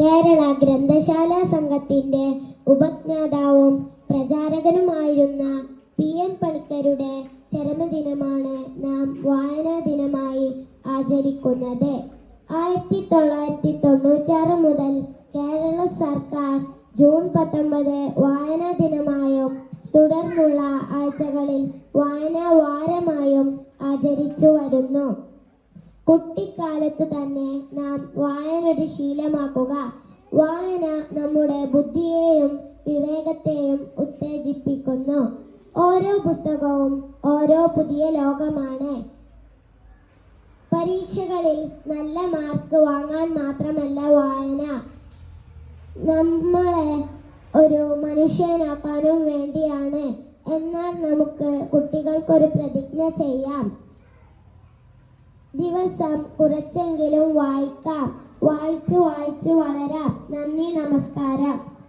കേരള ഗ്രന്ഥശാല സംഘത്തിന്റെ ഉപജ്ഞാതാവും പ്രചാരകനുമായിരുന്ന P N പണിക്കരുടെ ചരമദിനമാണ് നാം വായനാ ദിനമായി ആചരിക്കുന്നത്. ആയിരത്തി തൊള്ളായിരത്തി തൊണ്ണൂറ്റാറ് മുതൽ കേരള സർക്കാർ ജൂൺ പത്തൊമ്പത് വായനാ ദിനമായും തുടർന്നുള്ള ആഴ്ചകളിൽ വായനാ വാരമായും ആചരിച്ചു വരുന്നു. കുട്ടിക്കാലത്ത് തന്നെ നാം വായന ഒരു ശീലമാക്കുക. വായന നമ്മുടെ ബുദ്ധിയെയും വിവേകത്തെയും ഉത്തേജിപ്പിക്കുന്നു. ഓരോ പുസ്തകവും ഓരോ പുതിയ ലോകമാണ്. പരീക്ഷകളിൽ നല്ല മാർക്ക് വാങ്ങാൻ മാത്രമല്ല വായന. നമ്മളെ ഒരു മനുഷ്യനാക്കാനും വേണ്ടിയാണ്. എന്നാൽ നമുക്ക് കുട്ടികൾക്കൊരു പ്രതിജ്ഞ ചെയ്യാം. ദിവസം കുറച്ചെങ്കിലും വായിക്കാം. വായിച്ചു വായിച്ചു വളരാം. നന്ദി നമസ്കാരം.